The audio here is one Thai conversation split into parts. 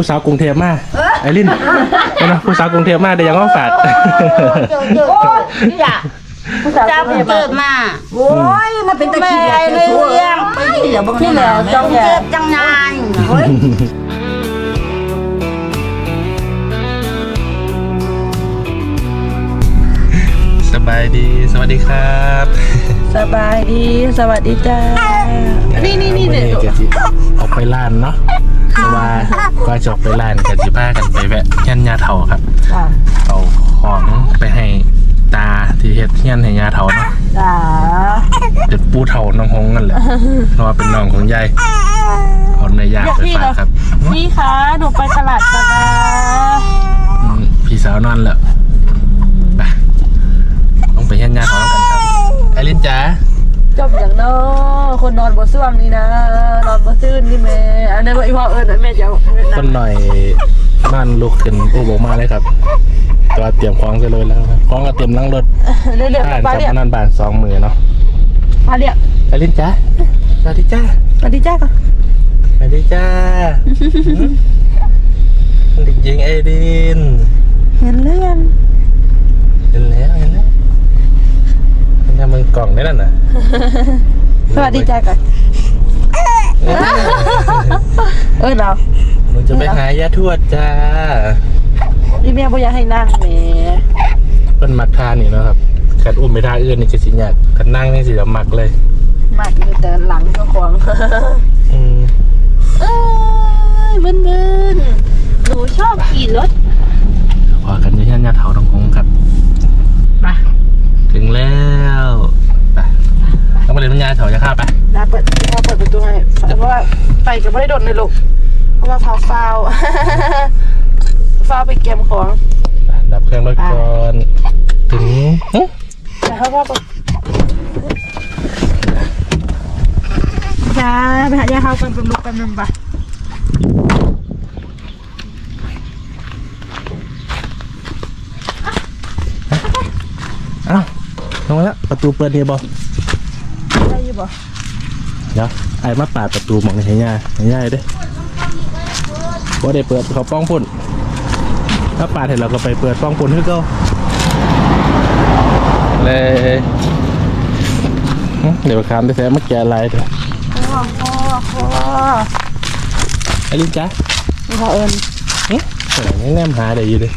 ผู้สาวกรุงเทพมาไอรินเอานะผู้สาวกรุงเทพมาเดี๋ยวยังว่าฝาดเจอเจอนี่ล่ะเจ้าเกิดมาโอ้ยมันเป็นตะแม่กี้ไอ้เลยเลี้ยงไปเหลือบางนี่แหละจังเจ็บจังนานเฮ้ยสบายดี สวัสดีครับ สบายดี สวัสดีจ้า นี่นี่นี่วัเดี๋ยวจะสิออกไปร้านเนาะเพ ราะว่าก็จะออกไปร้านกันสิพากันไปแวะเฮียนยาเถาครับ จ้าเอาของไปให้ตาที่เฮ็ดเฮียนให้ยาเถาเนาะจ้าเป็นปูเถาน้องหงนั่นแหละเพราะว่าเป็นน้องของยายเอาในยาไปฝากครับพี่คะหนูไปตลาดกันนะอืมพี่สาวนอนแล้วไปต้องไปเฮียนยาเถาแล้วกันครับไอรินจ๋า จบอย่างเนาะคนนอนบนซ่วมนี่นะ นอนบนซื่นนี่แม่อันนั้นว่าอีพ่อเอิญแม่จะเอาเอิ้นต้นหน่อยนั่นลุกขึ้นอู้บอกมาเลยครับตัวเตรียมของจะเลยแล้วครับของก็เตรียมล้างรถเรื่อยบ้านๆปลากับเรียกนั่นบ้านสองมือเนาะปลาเรียกไอรินจ๋าสวัสดีจ้าสวัสดีจ้าก่อนสวัสดีจ้าเด็กหญิงไอริน เห็นเลื่อนเห็นแล้วเห็นแล้ว เห็นแล้วมึงกล่องได้แล้วนะสวัสดีจ้าก่อนเอิญเรามึงจะไปหายาทวดจ้าพี่แม่บ่อยากให้นั่งแหม่เป็นมักทานนี่เนาะครับขัดอุ้มไปท่าอื่นนี่จะสิยากขัดนั่งนี่สิจะมักเลยมากอยู่แต่หลังเจ้าของอืมเอ้ยเบิ้นเบิ้นหนูชอบขี่รถพอกันอยี่ที่ยาเถาตรงคงครับมา ถึงแล้วไปต้องไปเรียนวิญญาเถาจะเข้าไปนาเปิดพอเปิดประตูให้เพราะว่าไฟก็ไม่ได้โดนเลยลูก เพราะว่าเผาฟาวฟาวไปเกมของไปดับเครื่องรถก่อนถึงหึนะครับพ่อเปิดจ้าไปหายาเขากันเป็นลูกกันหนึ่งปะเอ้า ลงมาแล้วประตูเปิดเดียบอได้อยี่บ่เดี๋ยวไอ้มาปาดประตูหมองให้ย่าให้ย่าเด้บ่ได้เปิดเขาป้องพุ่น ถ้าปาดเห็นเราก็ไปเปิดป้องพุ่นให้เขาเลยหึเดี๋ยวคามได้แท้มาแกอะไรเถอะพ่อพ่อพ่อไอ้ลินจ้านี่พ่อเอิญหึแต่ยังแนมหาได้อยู่เลย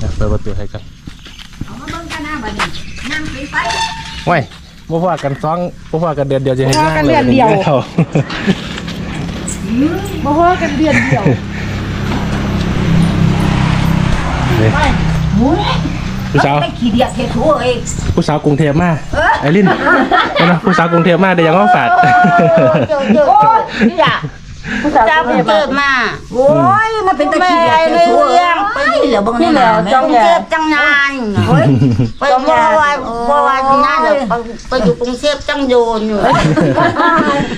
นะเปิดประตูให้กัน ว้ยบ่พอกันสองบ่พอกันเดือนเดียวจะเห็นหน้าเลยเขามาพ่อกันเดือนเดียวผู้สาวไม่ขี้เดียดเทถูเอ้ยผู้สาวกรุงเทพมาไอรินเอานะผู้สาวกรุงเทพมาเดี๋ยวยังว่าฝาดเจอเจอนี่ล่ะผู้สาวเจ้าคนนี้เกิดมา โอ้ยมันเป็นตะกี้เดียดเทถูเอ้ยไป เหลือบางนี่แหละจังเจ็บจังนานเฮ้ยไปเมื่อวานเมื่อวานนั่นเลยไปอยู่กรุงเทพจังโยนอยู่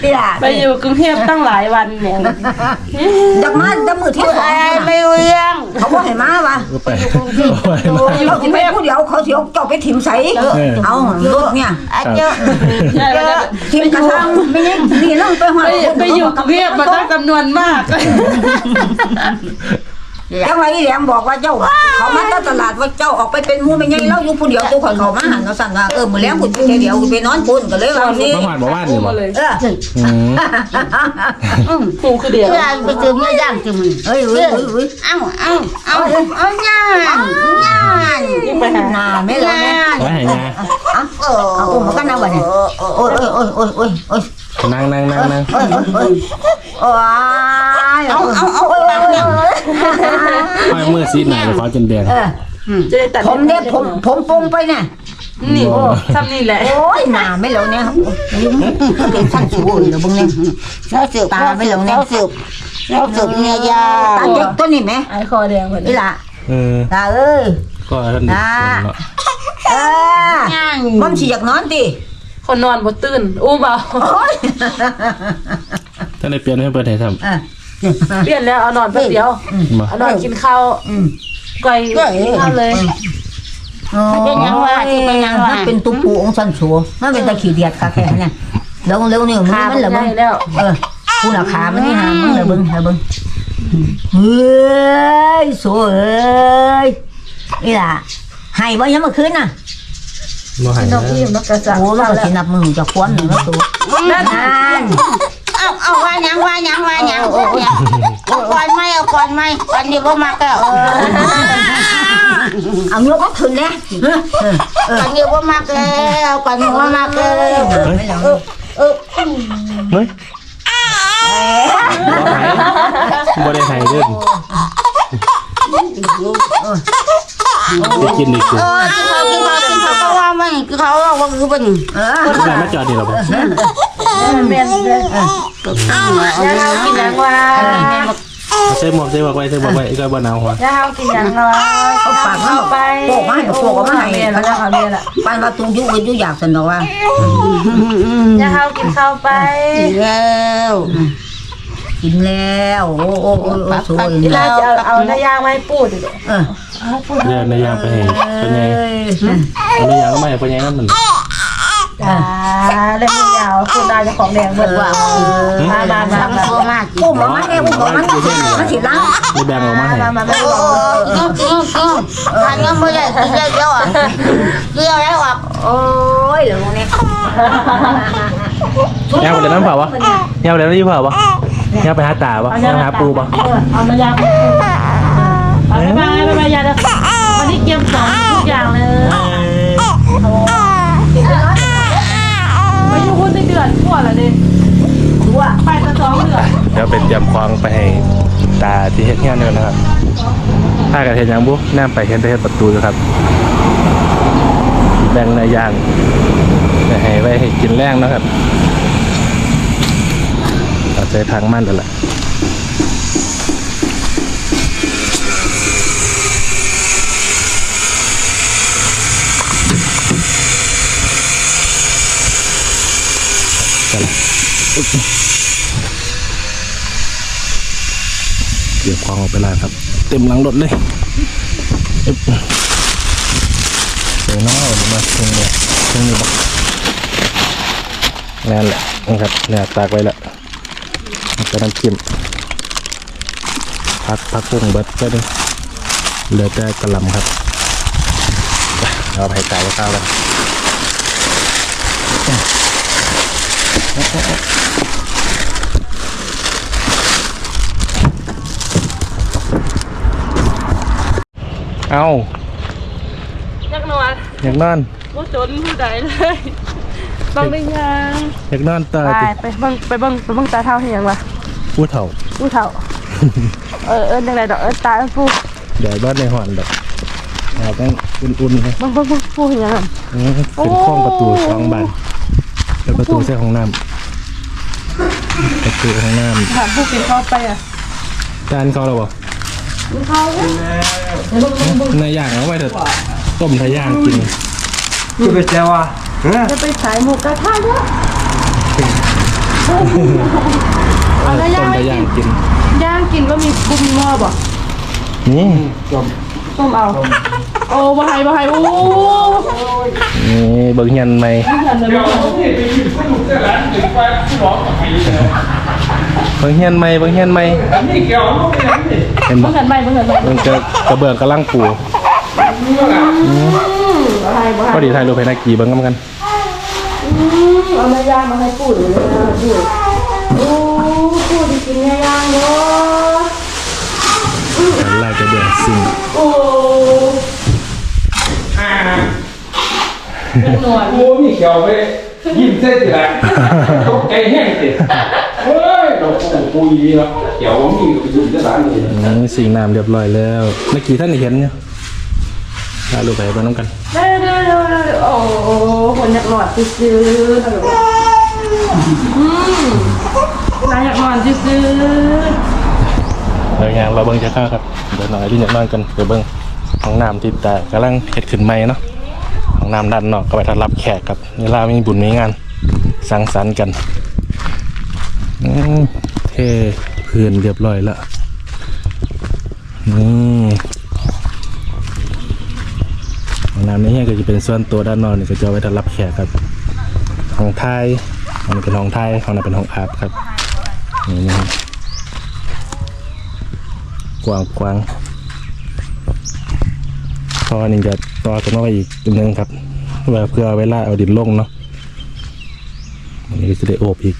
เตี้ยไปอยู่กรุงเทพตั้งหลายวันเนี่ยดักมาดักมือที่สองไอ้ไม่เลี้ยงเขาบอกให้มาวะก็ไปไปมาเราจะไปผู้เดียวเขาเสียวเจ้าไปถิ่มใสเอารถเนี่ยไอ้เจ้าใช่เจ้าถิ่มกระชังไม่ยังนี่น้องไปหัวไปไปอยู่กรุงเทพมาตั้งจำนวนมาก จังไรแหลมบอกว่าเจ้า เขามาตลาดว่าเจ้าออกไปเป็นมูไม่ยังเราอยู่ผู้เดียวตัวข่อยเขามาหันเราสั่งว่าเออมื้อแลงคุณไปเดียวไปนอนปุ่นก็เลยว่านี่ มาหวานมาว่านนี่มาบ่เลยเอออืมปูคือเดียวเพื่อนไปเจอเมื่อย่างจมึงเอ้ยเอ้ยเอ้ยเอ้าเอ้าเอ้าเอาย่านย่านยิ่งไปหาหน้าไม่เลยเนี่ยไว้ให้ยาเออเอาอุ้มกันนะวะเนี่ยโอ้ยโอ้ยโอ้ยโอ้ยโอ้ยโอ้ยนั่งนั่งนั่งนั่งโอ้ยโอ้ยโอ้ยโอ้ย เอาเอาเอาเอาไอ้มือซีดหน่อยขอจนแดงเออจะได้ตัดผมเนี่ยผมผมปรุงไปเนี่ยนี่ทำนี่แหละโอ้ยหน้าไม่เหลวเนี่ยเป็นชั้นสูงเหลือบึงเนี่ยเราสืบเราสืบเราสืบเนี่ยยาตาเด็กตัวนี้ไหมไอคอแดงเหมือนนี่ล่ะเออตาเอ้ยก็ท่านเนาะเออมันสิอยากนอนดิคนนอนบนตื่นอู้เบาโอ้ยท่านได้เปลี่ยนให้เปิดให้ทเออ เปลี่ยนแล้วเอานอนแป๊บเดียวำมาเอานอนกินข้าวอืมไก่ข้าวเลยเป็นยังว่าเป็นยังว่าเป็นตุ้ปูองสันสัวมันเป็นตะขี้เดียดค่ะแค่เนี่ยเร็วเร็วนี่มึงขามันเหรอมึใหงญ่แล้วเออกูหลักขามันนี่หามึงเหรอมึงเหรอมึงเฮ้ยสวยเอ้ยนี่ล่ะให้บ่ยังเมื่อคืนน่ะบ่ใหายนนะกอิ่มนกกระสังโอ้มันก็สินับมือจะควนหนึ่งแล้วตัวนั่น เอาเอาว่าหยังว่าหยังว่าหยังว่าหยังเอาก่อนไหมเอาก่อนไหมก่อนเดียวบ่มาก็เออเอายกก็ขึ้นแล้วเออเออก่อนเดียวบ่มาก็ก่อนเดียวบ่มาก็ไม่แล้วเออเฮ้ยบ่ได้ใหายเด้อ ไปกินอีกเออกินเขากินเขากินเขาก็ว่ามันกินเขาว่าคือเป็นเออแม่มาจอดนี่เหรอบ่เมียนเลยย่าเฮากินหยังวะใส่หมวกใส่หมวกไว้ใส่หมวกไว้ก็บ่หนาวหัวย่าเฮากินหยังวะเขาฝากมันไปโปกมาให้โปกมาให้เมียนแล้วเขาเมียนละปานว่าตุงยุ้ยยุ้ยอยากสนอว่าย่าเฮากินข้าไปแล้ว กินแล้ว โอ้โอ้โอ้โอ้สวยที่เราจะเอาเอาน้ำยางมาให้ปูดิเด้อเออเดี๋ยวในายยางไปให้เป็นไงเอ้ยเอาในายยางก็ไม่เป็นไงนั่นมันจ้าเล่นยาวคุณได้เจ้าของแดงเบิดว่ามามามาทำมาโซมากอุ้มบอกมันเองอุ้มบอกมันมันสิล้างไม่แบ่งออกมาให้มามาไม่โอ้บอกกินกินกินทานยังไม่ได้กินได้เยอะเยอะแล้วอะโอ้ยเหลืองเนี่ยยางไปเลยน้ำเปล่าวะยางไปเลยน้ำยี่เปล่าวะ ยางไปหาตาวะยางหาปูปะเอาน้ำยางไปไปไปไปยาจะวันนี้เกียมสองทุกอย่างเลยมาอยู่คุณได้เดือนกว่าแล้วดิว่าไปจะสองเดือนเดี๋ยวเป็นเตรียมควางไปให้ตาที่เฮ็ดงานเนี่ยนะครับถ้ากันเห็นยังบุ๊น้ำไปเห็นไปเห็นประตูอยู่ครับแบ่งในายยางไปให้ไว้ให้กินแรงเนาะครับเอาใจทางมั่นแล้วล่ะไปละเดี๋ยวควางออกไปแล้วครับ เต็มหลังรถเลยเดี๋ยวน้องเอามาตรงนี้ตรงนี้บอกนั่นแหละนะครับเนี่ยตากไว้แล้ว นจะน้ำจิ้มพักพักพุงเบิดก็ได้เหลือแต่กระหลำครับไปเอาไปตากไว้ข้าวกันเอายักนวลอยากนอนว่าจนผู้ใดเลยต้องได้ยังอยากนอนต่อไปติไปเบิ่งไปเบิ่งไปเบิ่งตาเท่าเฮียงละ ผู้เฒ่าผู้เฒ่า เออเอิ้นจังไดดอกเอิ้นตาเอิ้นผู้เดี๋ยวบ้านในหอนแบบเราต้องอุ่นๆนะเบิ่งเบิ่งเบิ่งผู้เฮียงอะอืมเป็นข้องประตูสองบานเป็นประตูใส่ห้องน้ำประตูห้องน้ถามผู้กินข้าวไปอะำจานเขาเราบอกข้าวเนี่ยในย่างเอาไว้เถอะต้มทะย่างกินจะไปเจ้าอะฮะจะไปขายหมูกระทะด้วยเอาต้ แล้วย่าง ม ไม่ ทะย่า กิ ง น กิน ย่าง กินก็มีบุมีหม้อบ่นี่ต้มเอา โอ้บ่ให้บ่ให้โอ้นี่เบิ้งยันไหมเห็นเลยบ่เบิ้งยันไหมเบิ้งยันไหมเห็นบ่บ่เห็นไหมบ่เห็นไหมมันจะกระเบื้องกระลังปูบ่ให้บ่ให้ก็ดีถ่ายรูปให้นักกีเบิ้งกันกันเอาแม่ย่างมาให้ปู่เล นหนวดโอ้มีเขียวไปยิ้มเส้นสิละตกใจแห้งสิเฮ้ยเราปูปูยีแล้วเขียวมีก็ไปยุ่งที่ร้านนี่อืมสิ่งน้ำเรียบร้อยแล้วนักกีท่านได้เห็นเนี่ยถ่ายรูปให้เบิ้งน้ำกันเด้อเด้อเด้อเด้อโอ้คนอยากหนวดซื้อๆอืมนายอยากนอนซื้อเดี๋ยวอย่างเราเบิ้งจะเข้าครับ เดี๋ยวหน่อยที่จะนอนกันเดี๋ยวเบิ้งห้องน้ำที่แต่กำลังเฮ็ดขึ้นใหม่เนาะห้อง น้ำด้านนอกก็ไปต้อนรับแขกครับเวลามีบุญมีงาน สังสรรค์กันเทพื้นเรียบร้อยแล้วนี่ห้องน้ำนี้ก็จะเป็นส่วนตัวด้านนอกนี่ก็จะเอาไว้ต้อนรับแขกครับห้องไทยห้องนี้เป็นห้องไทยห้องนั้นเป็นห้องอาบครับนี่นะครับกว้างกว้าง อนี่จะต่อกันมาอีกจุดนึงครับเพื่อเพื่อเวลาเอาดินลงเนาะอันนี้จะได้โอบอีก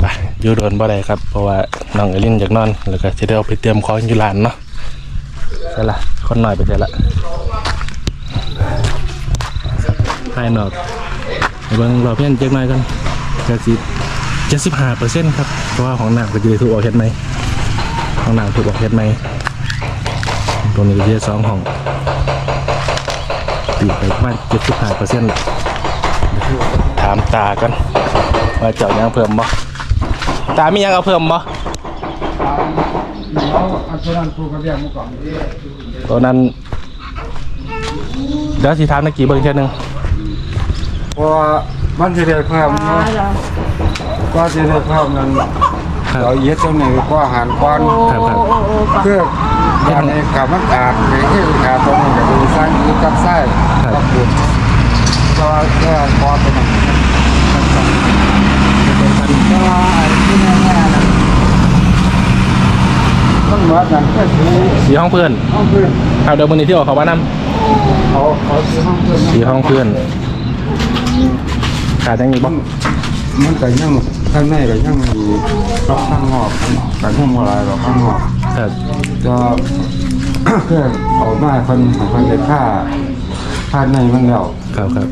ไปอยู่โดนบ่ได้ครับ เพราะว่าน้องเอลินอยากนอน แล้วก็จะได้เอาไปเตรียมของอยู่ร้านเนาะใช่ละคนหน่อยไปใช่ละภายนอกเบิ่งรอเพื่อนเจ๊กหน่อยกันกะสิบเจ็ดสิบห้าเปอร์เซ็นต์ครับ เพราะว่าของหน้ำก็จะได้ถูกออกเฮ็ดไหมของหน้ำถูกออกเฮ็ดไหม ตัวนี้ก็จะได้สองห้องตีไปประมาณเจ็ดสิบห้าเปอร์เซ็นต์ถามตากันว่าเจ้ายังเพิ่มบ่ตามียังเอาเพิ่มบ่เอาอันนั้นปูกระเบียงมาก่อนตัวนั้นเดี๋ยวสิถามนักกี่เบิ่งเช่นนึงเพราะว่ามันจะได้เพิ่มเนาะก็จะได้เพิ่มนั้นครับเราเย็ดตรงนี้ก็อาหารควันครับครับเพื่อ การในขามันขาดในที่ขาดตรงนี้ก็ดูสร้างนี้กับไส้กับบุญก็แค่พอเป็นก็ว่าไอ้ที่แน่ๆนะต้องเหมือนกันแค่สีสีห้องเพื่อนห้องเพื่อนครับเดี๋ยวมือนี้ที่ออกเขาว่านำเขาเขาสีห้องเพื่อนสีห้องเพื่อนขาดยังอีกบ่มันก็ยังข้างในก็ยังมีรอบข้างนอกข้างนอกแต่ยังบ่หลายหรอกข้างนอก ครับจะเพื่อเอาหน้าคนของคนได้ค่าค่าในมันแล้วครับครับ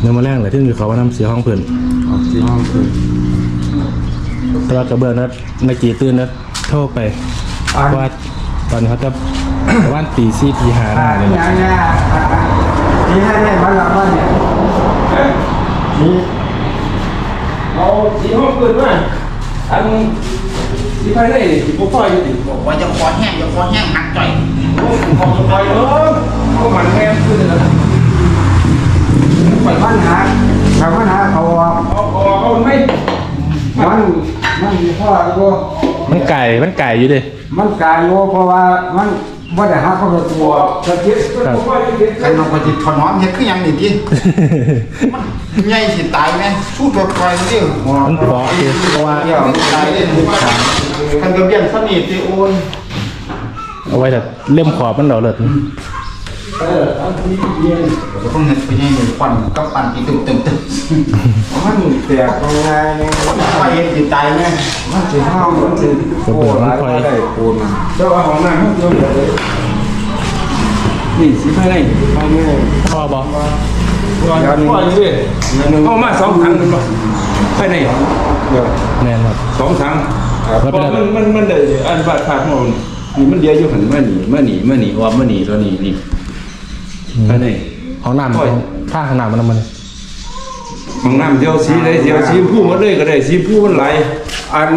เนื้อมาแรงเลยที่มีเขาว่านำสีห้องเพื่อนออกสีห้องคือแต่ว่ากระเบื้องนั้นนักกี่ตื่นนั้นโทรไปอันว่าตอนนี้เขาจะ ประมาณตีสี่ตีห้าหน้าเนี่ยแหละอย่างเงี้ยนี่ให้ให้มันละมันเนี่ยนี่เอาสีห้องเกินมาอัน สีภายในนี่สีพ่ออยู่ดิว่าจะคอแห้งจะคอแห้งหักจ่อยของสบายเออเขาหมันแม่ขึ้นเลยนะปัญหาทางปัญหาเขาว่าเอาเอาเอาไม่มันมันมีข้ออยู่มันไก่ มันไก่อยู่ดิ มันกายอยู่เพราะว่ามันว่าได้หาเขาเป็นตัวจะคิดครับพ่ออยู่ดิใครลงไปจิตถนอมเฮ็ดคือหยังนี่ติมันใหญ่สิตายไหมสู้ตัวคอยดิมันเพราะคือเพราะว่าเดี๋ยวตายเล่น คันกระเบียนสนิทติโอนเอาไว้แต่เล่มขอบมันเหรอเลยจะต้องเฮ็ดไปยังควันกับปั่นอีตึมตึมตึมมันแตกยังไงเนี่ยไฟเฮ็ดสิตายไหมมันสิห้าวมันสิโอ้หลายว่าได้ปูนเจ้าเอาของน้ำให้เจ้าเหลือเลยนี่สีภายในไม่ไม่พ่อบอกพ่ออยู่ดิเอามาสองถังมันบ่ภายในเดี๋ยวแน่นครับสองถัง แล้วเพเป็นราะอะไรมันมันมันได้อันบาดขาดหมดนี่มันเดียวอยู่หันมาหนีมาหนีมาหนีออมมาหนีตัวนี้นี่ภายในของน้ำข้างข้างน้ำมันน้ำมันห้องน้ำเดียวสีเลยเดียวสีผู้หมดเลยก็ได้สีผู้มันไหลอัน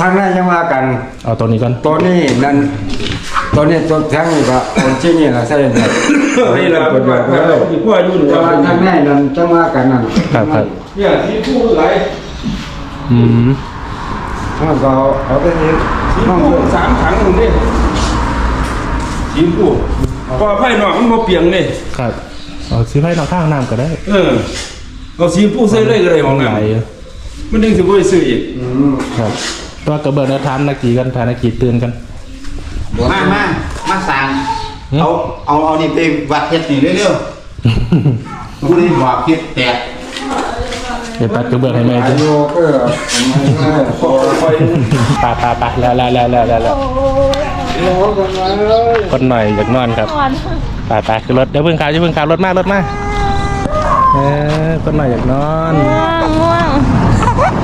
ทางนั้นยังว่ากันเอาตัวนี้ก่อนตัวนี้นั่นตัวนี้ตัวแท้งนี่ก็เอาที่นี่ละใช่ไหมนี่ละกดแบบว่านั้นพ่ออยู่หนูแต่ว่าว่าทางนั้นนั่นจังว่ากันนั่นครับครับเนี่ยสีผู้มันไหลอืม มันก็เอาไปนี่สีห้องผู้สามถังตรงนี้สีผู้พอไผ่หนอกมันบ่เปียงนี่ครับเอาสีไฟนอกข้างน้ำก็ได้เออเอาสีผู้ใส่เลยก็ได้ห้องน้ไหลำมันดึงสิบ่ไปซื้ออีกครับตัวกระเบื้องนั้นทานนักกีกันทานนักกีตื่นกันมามามาสั่งเอาเอาเอานี่ไปวัดเฮ็ดนี่เร็วๆกูนี่บอกเฮ็ดแตก เดี๋ยวตัดกระเบื้องให้แม่อาจ้ะยุก็ไม่ใช่พอคอยปาปาปาแล้วแล้วแล้วแล้วแล้วแล้วรอกันมาเลยคนหน่อยอยากนอนครับปาปาคือรถเดี๋ยวเพิ่งขาวจะเพิ่งขาวรถมารถมาเออคนหน่อยอยากนอนง่วง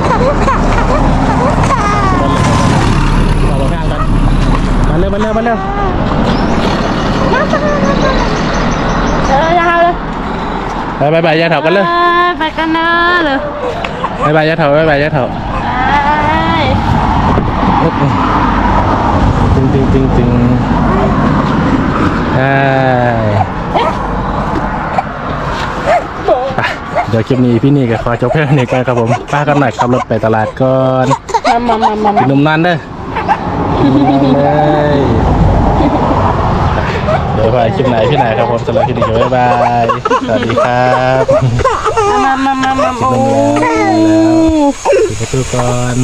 ต่อรถข้างกันมาเร็วมาเร็วมาเร็วเอออย่าเอาเลยไปไปไปยาเถากันเลยเออ ไปกันเนอะเลยไปไปยาเถาไปไปยาเถาไปตึงตึงตึงตึงใช่ไปเดี๋ยวคลิปนี้พี่นี่กับขอจบแค่นี้กันครับผม ป้ากันหน่อยขับรถไปตลาดก่อนมามามามากินนมนานเด้อกินนมนานเลยเดี๋ยวไปคลิปไหนพี่ไหนครับผมสำหรับคลิปนี้บ๊ายบาย สวัสดีครับ มามามามากินนมแล้วแล้วปิดประตูก่อน